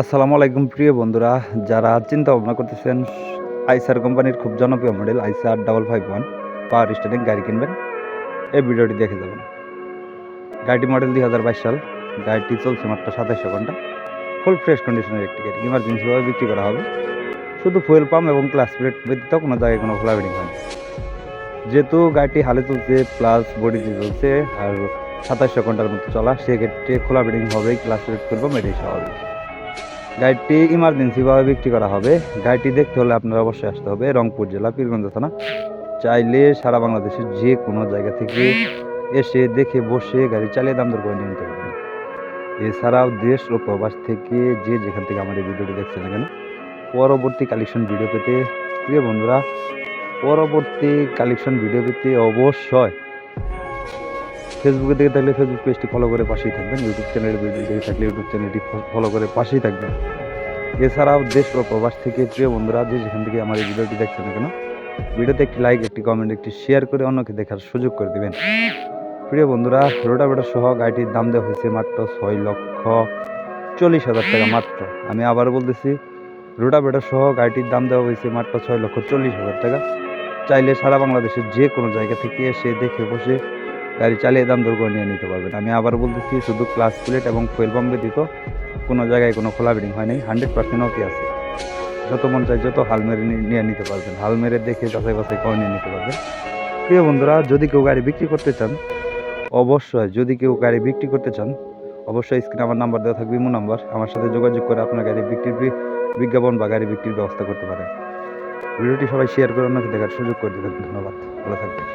আসসালামু আলাইকুম, প্রিয় বন্ধুরা। যারা চিন্তা ভাবনা করতেছেন, আইসার কোম্পানির খুব জনপ্রিয় model Eicher double five one power steering গাড়ি কিনবেন। এই ভিডিওটি দেখে যাবেন। গাড়িটি মডেল দুই হাজার বাইশ সাল। গাড়িটি চলছে মাত্র সাতাইশশো ঘণ্টা। ফুল ফ্রেশ কন্ডিশনের একটি গাড়ি। ইমার্জেন্সিভাবে বিক্রি করা হবে। শুধু ফুয়েল পাম্প এবং ক্লাস প্লেট ব্যতীত কোনো জায়গায় কোনো খোলা বেডিং হয়নি যেহেতু গাড়িটি হালে চলছে প্লাস বডিতে চলছে, আর সাতাইশশো ঘণ্টার মতো চলা, সেক্ষেত্রে খোলা বেডিং হবে ক্লাস প্লেট করব এটাই স্বাভাবিক গাড়িটি ইমার্জেন্সিভাবে বিক্রি করা হবে। গাড়িটি দেখতে হলে আপনার অবশ্যই আসতে হবে রংপুর জেলা পীরগঞ্জ থানা। চাইলে সারা বাংলাদেশের যে কোনো জায়গা থেকে এসে দেখে বসে গাড়ি চালিয়ে দাম দর করে নিয়ে নিতে পারবেন। এছাড়াও দেশ ও প্রবাস থেকে যে যেখান থেকে আমার এই ভিডিওটি দেখছেন না কেন, পরবর্তী কালেকশন ভিডিও পেতে প্রিয় বন্ধুরা, পরবর্তী কালেকশন ভিডিও পেতে অবশ্যই ফেসবুকে দেখে থাকলে ফেসবুক পেজটি ফলো করে পাশেই থাকবেন ইউটিউব চ্যানেলের ভিডিও দেখে থাকলে ইউটিউব চ্যানেলটি ফলো করে পাশেই থাকবেন। এছাড়াও দেশ ও প্রবাস থেকে প্রিয় বন্ধুরা, যে যেখান থেকে আমার এই ভিডিওটি দেখছেন কেন, ভিডিওতে একটি লাইক একটি কমেন্ট একটি শেয়ার করে অন্যকে দেখার সুযোগ করে দিবেন। প্রিয় বন্ধুরা, রোটাভেটার সহ গাড়িটির দাম দেওয়া হয়েছে মাত্র ছয় লক্ষ চল্লিশ হাজার টাকা মাত্র। আমি আবার বলতেছি, রোটাভেটার সহ গাড়িটির দাম দেওয়া হয়েছে মাত্র ছয় লক্ষ চল্লিশ হাজার টাকা। চাইলে সারা বাংলাদেশের যে কোনো জায়গা থেকে এসে দেখে বসে গাড়ি চালিয়ে দাম দর করে নিয়ে নিতে পারবেন আমি আবার বলতেছি, শুধু ক্লাস প্লেট এবং ফুয়েল পাম্প ব্যতীত কোনো জায়গায় কোনো খোলা বিডিং হয় নাই হান্ড্রেড পার্সেন্ট ওকে আছে। যত মন চাই যত হাল মেরে নিয়ে নিতে পারবেন। হাল মেরে দেখে যাচাই বাছাই করে নিয়ে নিতে পারবেন। প্রিয় বন্ধুরা, যদি কেউ গাড়ি বিক্রি করতে চান, অবশ্যই যদি কেউ গাড়ি বিক্রি করতে চান, অবশ্যই স্ক্রিনে আমার নাম্বার দেওয়া থাকবে, ইমো নাম্বার আমার সাথে যোগাযোগ করে আপনার গাড়ি বিক্রির বিজ্ঞাপন বা গাড়ি বিক্রির ব্যবস্থা করতে পারেন। ভিডিওটি সবাই শেয়ার করে অন্যকে দেখার সুযোগ করে দেবেন। ধন্যবাদ। ভালো থাকবেন।